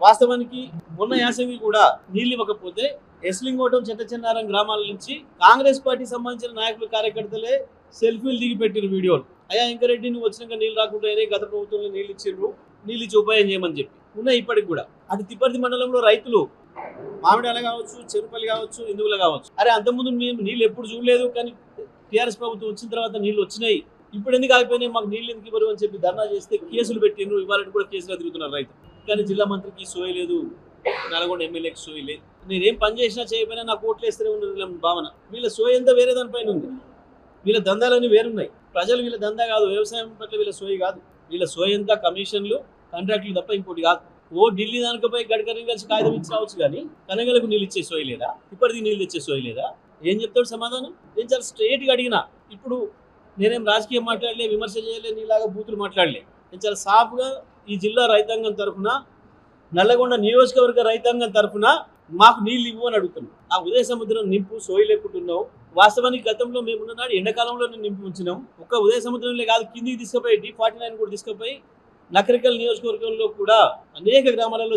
వాస్తవానికి మొన్న యాసంగి కూడా నీళ్ళు ఇవ్వకపోతే ఎస్లింగోటం చెట్ట చెన్నారం గ్రామాల నుంచి కాంగ్రెస్ పార్టీ సంబంధించిన నాయకులు కార్యకర్తలే సెల్ఫీలు దిగి పెట్టిన వీడియోలు. అయ్యా ఇంకరెడ్డి నువ్వు వచ్చినాక నీళ్ళు రాకుండానే గత ప్రభుత్వంలో నీళ్ళు ఇచ్చిండ్రు నీళ్ళు ఇచ్చి ఉపాయం చేయమని చెప్పి. ఉన్నాయి ఇప్పటికి కూడా. అటు తిప్పర్తి మండలంలో రైతులు మామిడాల కావచ్చు చెరుపల్లి కావచ్చు ఎందుకులు కావచ్చు. అరే అంతకుముందు మేము నీళ్ళు ఎప్పుడు చూడలేదు కానీ టీఆర్ఎస్ ప్రభుత్వం వచ్చిన తర్వాత నీళ్ళు వచ్చినాయి. ఇప్పుడు ఎందుకు ఆగిపోయినాయి? మాకు నీళ్ళు ఎందుకు ఇవ్వరు అని చెప్పి ధర్నా చేస్తే కేసులు పెట్టిండ్రు. ఇవాళ కూడా కేసులు తిరుగుతున్నారు రైతు కానీ జిల్లా మంత్రికి సోయి లేదు నల్గొండ ఎమ్మెల్యేకి సోయి లేదు. నేనేం పని చేసినా చేయకపోయినా నాకు ఓట్లు వేస్తూనే ఉన్నారు భావన. వీళ్ళ సోయి అంతా వేరే దానిపైన ఉంది. వీళ్ళ దందాలన్నీ వేరున్నాయి. ప్రజలు వీళ్ళ దందా కాదు వ్యవసాయం పట్ల వీళ్ళ సోయి కాదు. వీళ్ళ సోయి అంతా కమిషన్లు కాంట్రాక్టులు తప్ప ఇంకోటి కాదు. ఓ ఢిల్లీ దానికపోయి గడ్కరీ కలిసి కాగితం ఇచ్చి రావచ్చు కానీ కనగలకు నీళ్ళు ఇచ్చే సోయి లేదా? ఇప్పటికి నీళ్ళు ఇచ్చే సోయి లేదా? ఏం చెప్తాడు సమాధానం? నేను చాలా స్ట్రైట్గా అడిగినా. ఇప్పుడు నేనేం రాజకీయం మాట్లాడలే విమర్శ చేయలే నీలాగా బూతులు మాట్లాడలే. నేను చాలా సాఫ్గా ఈ జిల్లా రైతాంగం తరఫున నల్లగొండ నియోజకవర్గ రైతాంగం తరఫున మాకు నీళ్ళు ఇవ్వు అని అడుగుతున్నాం. ఆ ఉదయ సముద్రం నింపు సోయి లేకుంటున్నావు. వాస్తవానికి గతంలో మేము ఉన్ననాడు ఎండాకాలంలో నింపి ఉంచినాం. ఒక్క ఉదయ సముద్రంలో కాదు కిందికి తీసుకుపోయి డి ఫార్టీ నైన్ కూడా తీసుకుపోయి నకరికల్ నియోజకవర్గంలో కూడా అనేక గ్రామాలలో